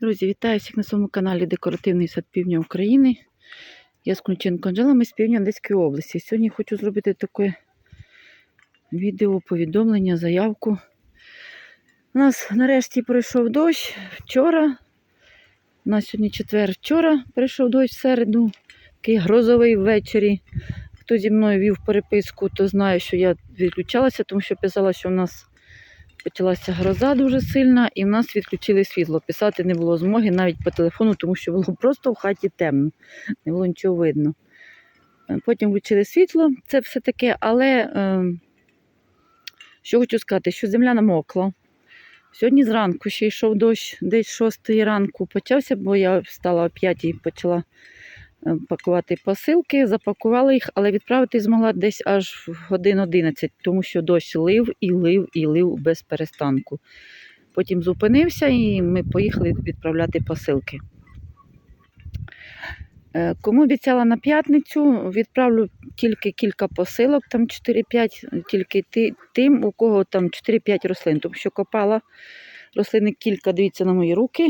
Друзі, вітаю всіх на своєму каналі Декоративний сад Півдня України. Я з Ключенко Анжела, ми з півдня Одеської області. Сьогодні хочу зробити таке відео, повідомлення, заявку. У нас нарешті пройшов дощ вчора. У нас сьогодні четвер. Вчора прийшов дощ в середу, такий грозовий ввечері. Хто зі мною вів переписку, то знає, що я відключалася, тому що писала, що в нас почалася гроза дуже сильна, і в нас відключили світло. Писати не було змоги навіть по телефону, тому що було просто в хаті темно, не було нічого видно. Е, Потім включили світло, це все таке, але е, що хочу сказати, що земля намокла. Сьогодні зранку ще йшов дощ, десь 6 ранку почався, бо я встала о 5 і почала пакувати посилки, запакувала їх, але відправити змогла десь аж в годин 11, тому що дощ лив і лив і лив без перестанку. Потім зупинився і ми поїхали відправляти посилки. Е, Кому обіцяла на п'ятницю, відправлю тільки кілька посилок, там 4-5, тільки тим, у кого там 4-5 рослин, тому що копала рослини кілька, дивіться на мої руки.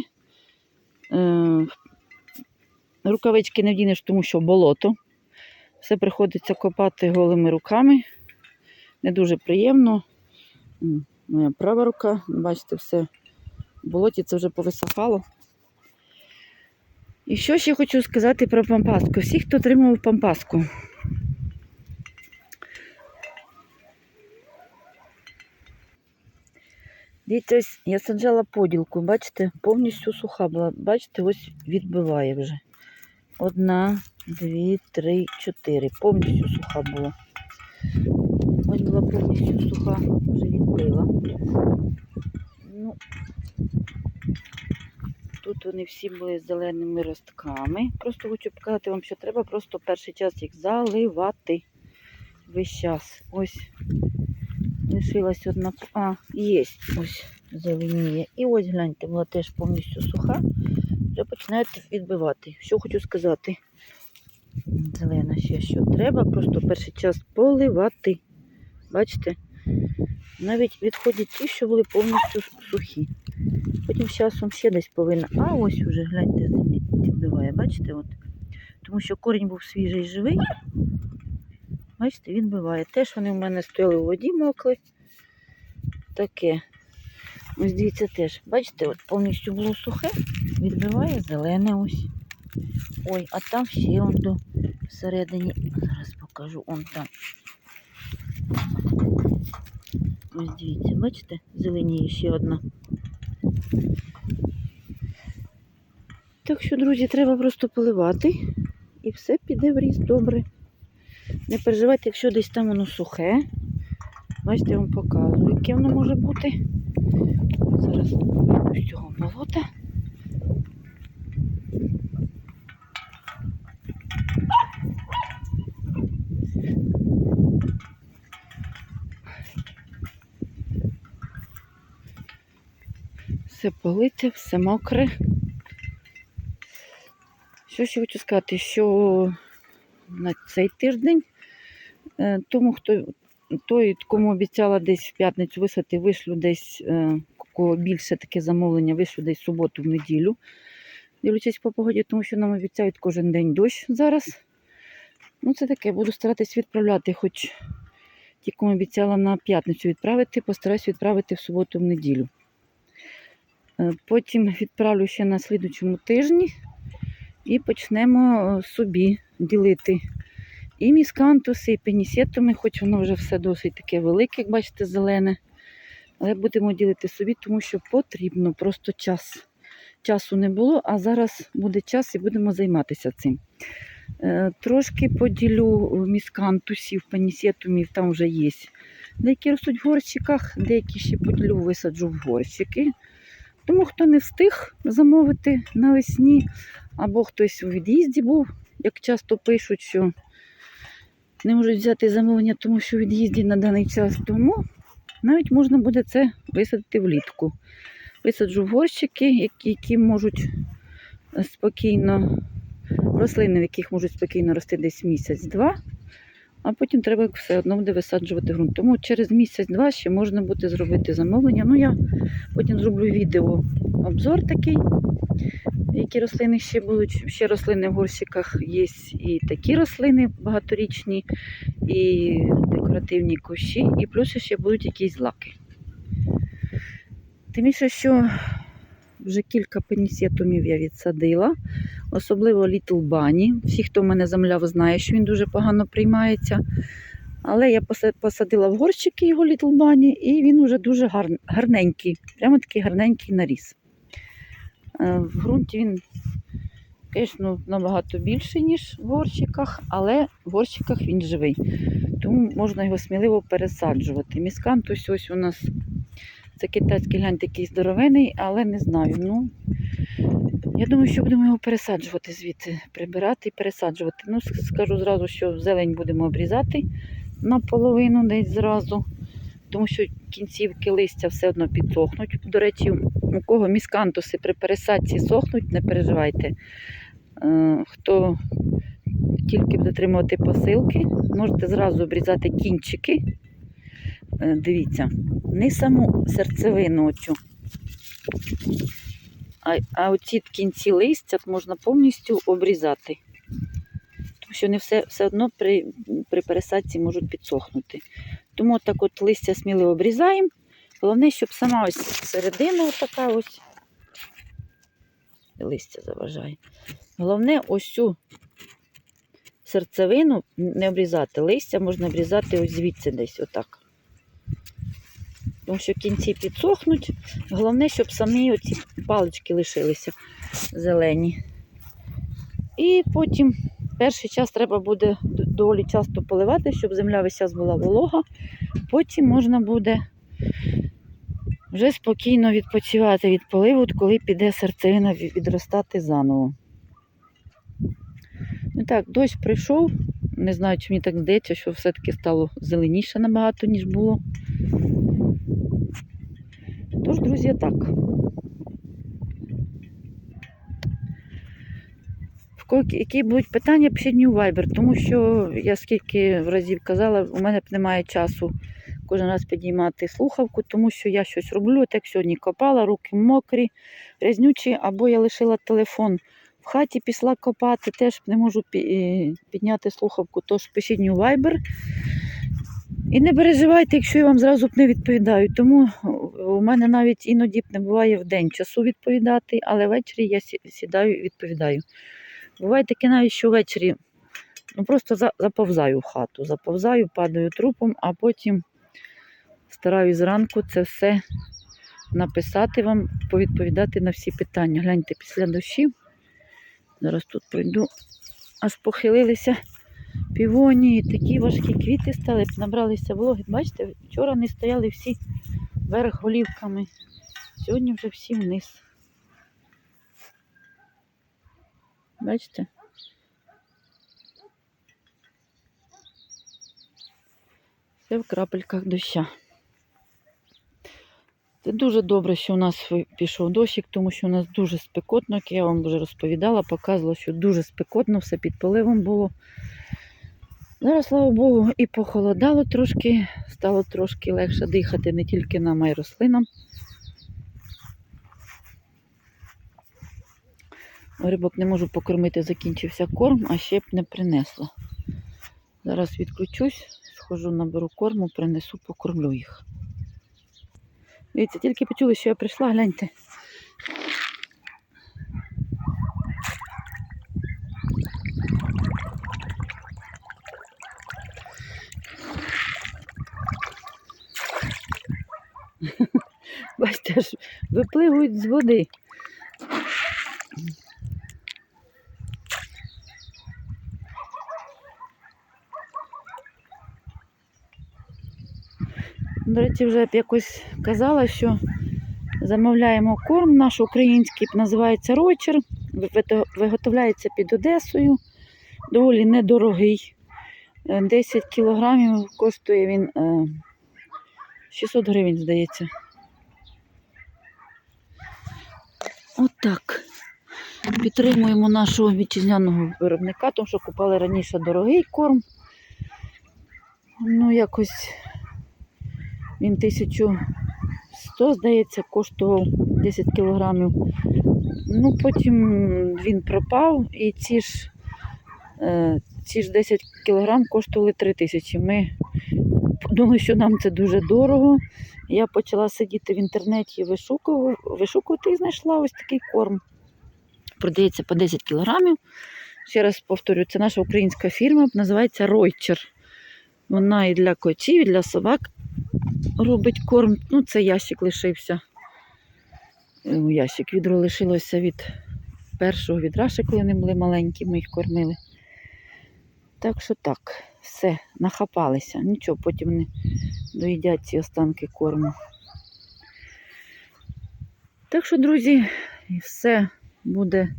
Рукавички не вдінеш, тому що болото. Все приходиться копати голими руками. Не дуже приємно. Моя права рука, бачите, все в болоті це вже повисохало. І що ще хочу сказати про пампаску. Всі, хто отримував пампаску. Дивіться, я саджала поділку, бачите, повністю суха була. Бачите, ось відбиває вже. Одна, дві, три, чотири. Повністю суха була. Ось була повністю суха, вже відбила. Ну, тут вони всі були з зеленими ростками. Просто хочу показати вам, що треба просто перший час їх заливати весь час. Ось лишилась одна. А, є, ось зеленіє. І ось гляньте, була теж повністю суха. Вже починають відбивати. Що хочу сказати? Зелена ще що треба, просто перший час поливати. Бачите? Навіть відходять ті, що були повністю сухі. Потім з часом ще десь повинна. А ось уже, гляньте, відбиває. Бачите? От. Тому що корінь був свіжий живий. Бачите, відбиває. Теж вони в мене стояли у воді мокли. Таке. Ось дивіться теж. Бачите, от повністю було сухе, відбиває зелене ось. Ой, а там ще он до всередині. Зараз покажу, он там. Ось дивіться, бачите, зеленіє ще одна. Так що, друзі, треба просто поливати і все піде в ріст добре. Не переживайте, якщо десь там воно сухе. Бачите, я вам показую, яке воно може бути. Зараз з цього болота. Все полите, все мокре. Що ще хочу сказати, що на цей тиждень е, тому, хто той, кому обіцяла десь в п'ятницю вислати, вишлю десь е, кого більше таке замовлення, вишлю десь в суботу, в неділю. Дивлячись по погоді, тому що нам обіцяють кожен день дощ зараз. Ну, це таке, буду старатись відправляти, хоч ті, кому обіцяла на п'ятницю відправити, постараюсь відправити в суботу, в неділю. Е, Потім відправлю ще на слідучому тижні і почнемо е, собі ділити і міскантуси, і пенісетуми, хоч воно вже все досить таке велике, як бачите, зелене. Але будемо ділити собі, тому що потрібно просто час. Часу не було, а зараз буде час і будемо займатися цим. Е, Трошки поділю міскантусів, пенісетумів, там вже є. Деякі ростуть в горщиках, деякі ще поділю, висаджу в горщики. Тому хто не встиг замовити навесні, або хтось у від'їзді був, як часто пишуть, що не можуть взяти замовлення, тому що у від'їзді на даний час. Тому навіть можна буде це висадити влітку. Висаджу горщики, які, можуть спокійно, рослини, в яких можуть спокійно рости десь місяць-два, а потім треба все одно буде висаджувати ґрунт. Тому через місяць-два ще можна буде зробити замовлення. Ну, я потім зроблю відео обзор такий Які рослини ще будуть? Ще рослини в горщиках є і такі рослини багаторічні, і декоративні кущі, і плюс ще будуть якісь злаки. Тим більше, що вже кілька пенісетумів я відсадила, особливо Little Bunny. Всі, хто мене замовляв, знає, що він дуже погано приймається. Але я посадила в горщики його Little Bunny, і він вже дуже гарненький, прямо такий гарненький наріс. Е, В ґрунті він, звісно, набагато більший, ніж в горщиках, але в горщиках він живий. Тому можна його сміливо пересаджувати. Міскантус ось у нас це китайський глянь такий здоровений, але не знаю. Ну, я думаю, що будемо його пересаджувати звідти, прибирати і пересаджувати. Ну, скажу зразу, що зелень будемо обрізати наполовину десь зразу, тому що кінцівки листя все одно підсохнуть. До речі, у кого міскантуси при пересадці сохнуть, не переживайте. Е, Хто тільки буде отримувати посилки, можете зразу обрізати кінчики. Е, Дивіться, не саму серцевину оцю, а, а оці кінці листя можна повністю обрізати. Тому що вони все, все одно при, при пересадці можуть підсохнути. Тому так от листя сміливо обрізаємо. Головне, щоб сама ось середина така ось листя заважає. Головне, ось цю серцевину не обрізати. Листя можна обрізати ось звідси десь, отак. Тому що кінці підсохнуть. Головне, щоб самі оці палички лишилися зелені. І потім перший час треба буде доволі часто поливати, щоб земля весь час була волога. Потім можна буде вже спокійно відпочивати від поливу, коли піде серцевина відростати заново. Ну так, дощ прийшов. Не знаю, чи мені так здається, що все-таки стало зеленіше набагато, ніж було. Тож, друзі, так. Які будуть питання, пишіть мені у Viber, тому що я скільки разів казала, у мене немає часу кожен раз підіймати слухавку, тому що я щось роблю, так сьогодні копала, руки мокрі, грязнючі, або я лишила телефон в хаті, пішла копати, теж не можу підняти слухавку, тож пишіть мені у Viber. І не переживайте, якщо я вам зразу б не відповідаю. Тому у мене навіть іноді б не буває в день часу відповідати, але ввечері я сідаю і відповідаю. Буває таке навіть, що ввечері ну, просто заповзаю в хату, заповзаю, падаю трупом, а потім стараюсь зранку це все написати вам, повідповідати на всі питання. Гляньте, після дощів. Зараз тут пройду, аж похилилися півонії, такі важкі квіти стали, набралися вологи. Бачите, вчора не стояли всі вверх голівками, сьогодні вже всі вниз. Бачите? Все в крапельках доща. Це дуже добре, що у нас пішов дощик, тому що у нас дуже спекотно, як я вам вже розповідала, показувала, що дуже спекотно, все під поливом було. Зараз, слава Богу, і похолодало трошки, стало трошки легше дихати не тільки нам, а й рослинам. Рибок не можу покормити, закінчився корм, а ще б не принесла. Зараз відключусь, схожу, наберу корму, принесу, покормлю їх. Дивіться, тільки почули, що я прийшла, гляньте. Аж випливують з води. До речі, вже б якось казала, що замовляємо корм наш український, називається Ройчер. Виготовляється під Одесою. Доволі недорогий. Е, 10 кілограмів коштує він е, 600 гривень, здається. Отак. Підтримуємо нашого вітчизняного виробника, тому що купали раніше дорогий корм. Ну, якось він тисячу 100, здається, коштував 10 кілограмів. Ну, потім він пропав, і ці ж, е, ці ж 10 кілограм коштували 3 тисячі. Ми подумали, що нам це дуже дорого. Я почала сидіти в інтернеті, вишукувати і знайшла ось такий корм. Продається по 10 кілограмів. Ще раз повторю, це наша українська фірма, називається Ройчер. Вона і для котів, і для собак робить корм. Ну, це ящик лишився. Е, Ящик відро лишилося від першого відра, ще коли вони були маленькі, ми їх кормили. Так що так, все, нахапалися. Нічого, потім вони доїдять ці останки корму. Так що, друзі, все буде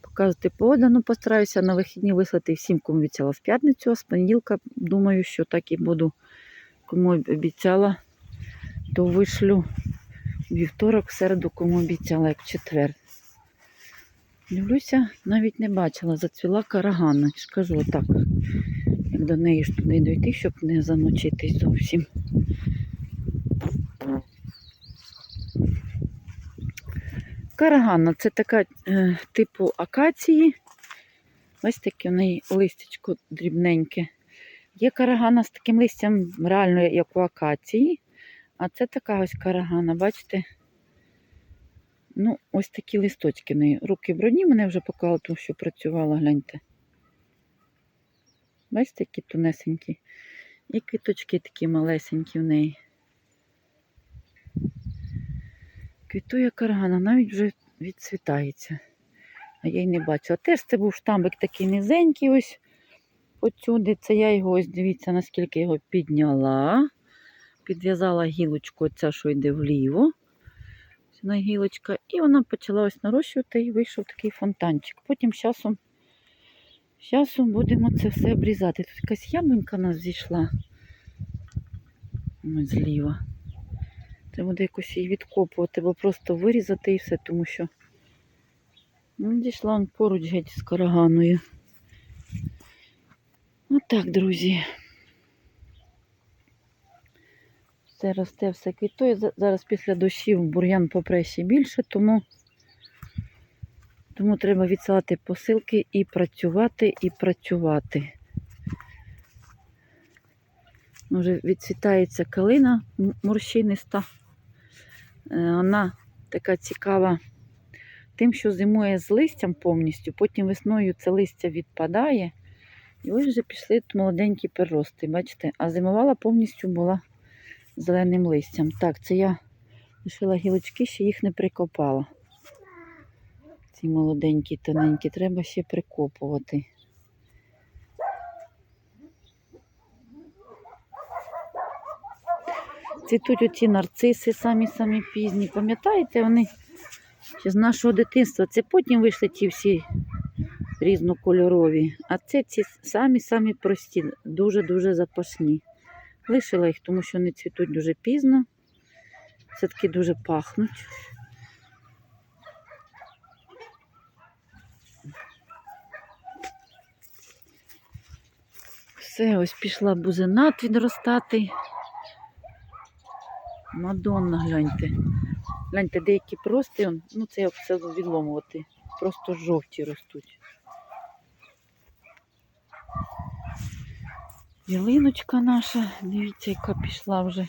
показувати погода. Ну, постараюся на вихідні вислати всім, кому обіцяла в п'ятницю, а з понеділка думаю, що так і буду. Кому обіцяла, то вишлю вівторок, в середу, кому обіцяла, як четвер. Дивлюся, навіть не бачила, зацвіла карагана. Я кажу отак, як до неї ж туди дойти, щоб не замочитись зовсім. Карагана це така е, типу акації. Ось таке в неї листячко дрібненьке. Є карагана з таким листям, реально як у акації. А це така ось карагана, бачите? Ну, ось такі листочки в неї. Руки брудні мене вже покала, тому що працювала, гляньте. Бачите, які тонесенькі. І квіточки такі малесенькі в неї. Квітує каргана, навіть вже відцвітається. А я й не бачила. Теж це був штамбик такий низенький ось отсюди. Це я його ось дивіться, наскільки його підняла. Підв'язала гілочку, оця, що йде вліво. Ця гілочка. І вона почала ось нарощувати і вийшов такий фонтанчик. Потім часом, з будемо це все обрізати. Тут якась яблунька у нас зійшла. Ось зліва. Треба буде якось її відкопувати, або просто вирізати і все, тому що ну, дійшла он поруч геть з караганою. Отак, друзі. Все росте, все квітує. Зараз після дощів бур'ян попре ще більше, тому, тому треба відсилати посилки і працювати, і працювати. Вже відцвітається калина морщиниста. Е, Вона така цікава тим, що зимує з листям повністю, потім весною це листя відпадає. І ось вже пішли молоденькі перерости, бачите? А зимувала повністю була зеленим листям. Так, це я лишила гілочки, ще їх не прикопала. Ці молоденькі, тоненькі, треба ще прикопувати. Цвітуть оці нарциси самі-самі пізні. Пам'ятаєте, вони ще з нашого дитинства. Це потім вийшли ті всі різнокольорові. А це ці самі-самі прості, дуже-дуже запашні. Лишила їх, тому що вони цвітуть дуже пізно. Все-таки дуже пахнуть. Все, ось пішла бузинат відростати. Мадонна, гляньте. Гляньте, деякі прості, ну це як все відломувати. Просто жовті ростуть. Ялиночка наша, дивіться, яка пішла вже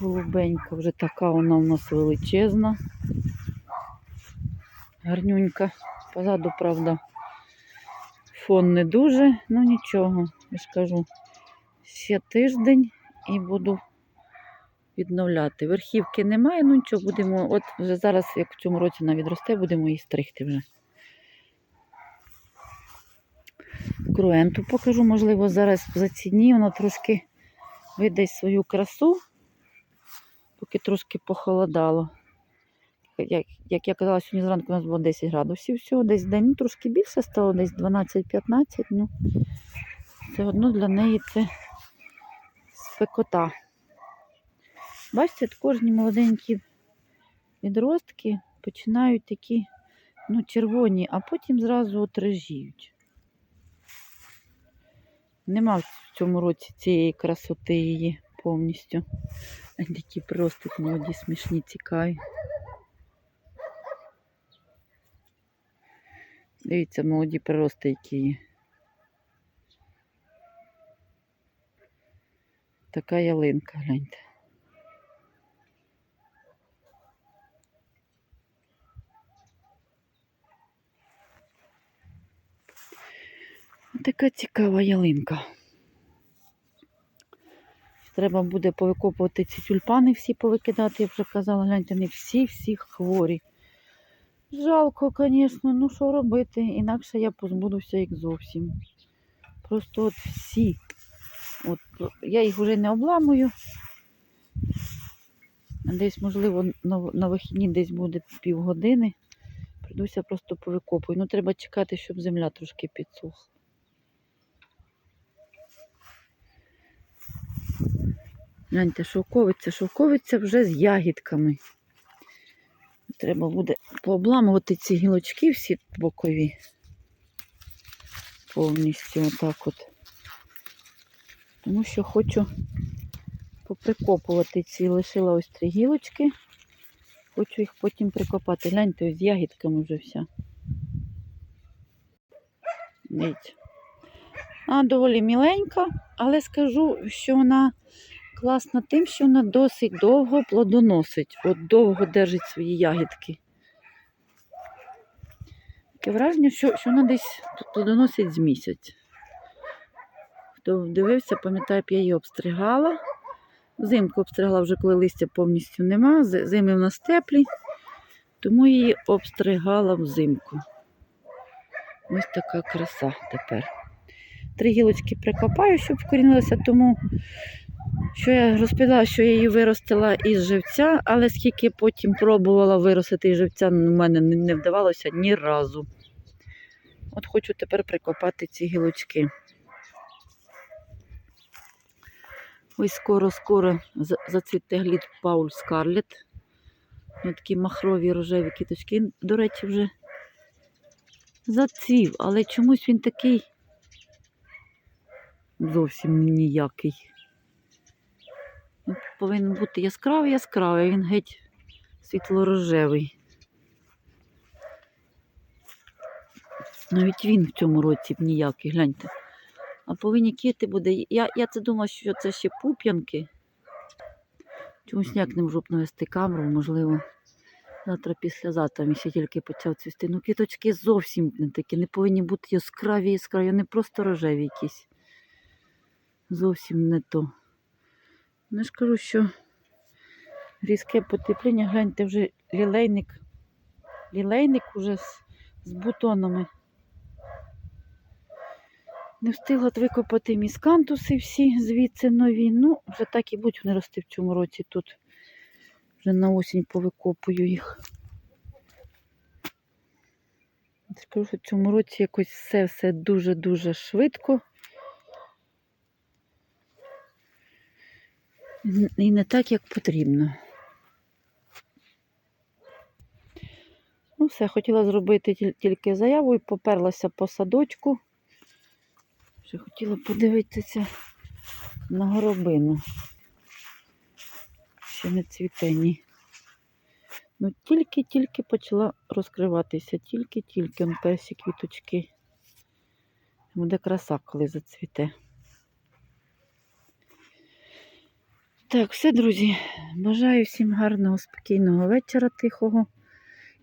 голубенька, вже така вона у нас величезна. Гарнюнька. Позаду, правда, фон не дуже, ну нічого, я ж кажу, ще тиждень і буду відновляти. Верхівки немає, ну нічого, будемо, от вже зараз, як в цьому році вона відросте, будемо її стригти вже. Круенту покажу, можливо, зараз в заціні вона трошки видасть свою красу, поки трошки похолодало. Як, як я казала, сьогодні зранку у нас було 10 градусів всього, десь день ну, трошки більше стало, десь 12-15, ну все одно для неї це спекота. Бачите, кожні молоденькі відростки починають такі ну, червоні, а потім зразу от рижіють. Нема в цьому році цієї красоти її повністю. Такі просто молоді, смішні, цікаві. Дивіться, молоді прирости, які є. Така ялинка, гляньте. Така цікава ялинка. Треба буде повикопувати ці тюльпани, всі повикидати, я вже казала, гляньте, не всі, всі хворі. Жалко, звісно, ну що робити? Інакше я позбудуся їх зовсім. Просто от всі. От, я їх вже не обламую. Десь, можливо, на, вихідні десь буде півгодини. Прийдуся просто повикопую. Ну, треба чекати, щоб земля трошки підсохла. Гляньте, шовковиця, шовковиця вже з ягідками. Треба буде пообламувати ці гілочки всі бокові. Повністю отак от. Тому що хочу поприкопувати ці. Лишила ось три гілочки. Хочу їх потім прикопати. Гляньте, ось з ягідками вже вся. Вона доволі міленька, але скажу, що вона класна тим, що вона досить довго плодоносить. От довго держить свої ягідки. Таке враження, що, що вона десь плодоносить з місяць. Дивився, пам'ятає, я її обстригала. Взимку обстригала вже, коли листя повністю нема. Зими в нас теплі, тому її обстригала взимку. Ось така краса тепер. Три гілочки прикопаю, щоб вкорінилася, тому що я розповідала, що я її виростила із живця, але скільки потім пробувала виростити із живця, у мене не не вдавалося ні разу. От хочу тепер прикопати ці гілочки. Ось скоро-скоро за- зацвіте глід Пауль Скарлет. Ось такі махрові рожеві кіточки. До речі, вже зацвів, але чомусь він такий зовсім ніякий. Повинен бути яскравий, яскравий, він геть світло-рожевий. Навіть він в цьому році ніякий, гляньте. А повинні квіти буде. Я, я це думала, що це ще пуп'янки. Чомусь ніяк не можу навести камеру, можливо. Завтра післязавтра він ще тільки почав цвісти. Ну, квіточки зовсім не такі, не повинні бути яскраві, яскраві, вони просто рожеві якісь. Зовсім не то. Ну, я ж кажу, що різке потепління, гляньте, вже лілейник. Лілейник уже з, з бутонами. Не встигла викопати міскантуси всі звідси нові. Ну, вже так і будуть вони рости в цьому році тут. Вже на осінь повикопую їх. Скажу, що в цьому році якось все-все дуже-дуже швидко. І не так, як потрібно. Ну, все, хотіла зробити тільки заяву і поперлася по садочку. Ще хотіла подивитися на горобину. Ще не цвіте ні. Ну, тільки-тільки почала розкриватися, тільки-тільки он перші квіточки. Буде краса, коли зацвіте. Так, все, друзі. Бажаю всім гарного, спокійного вечора, тихого.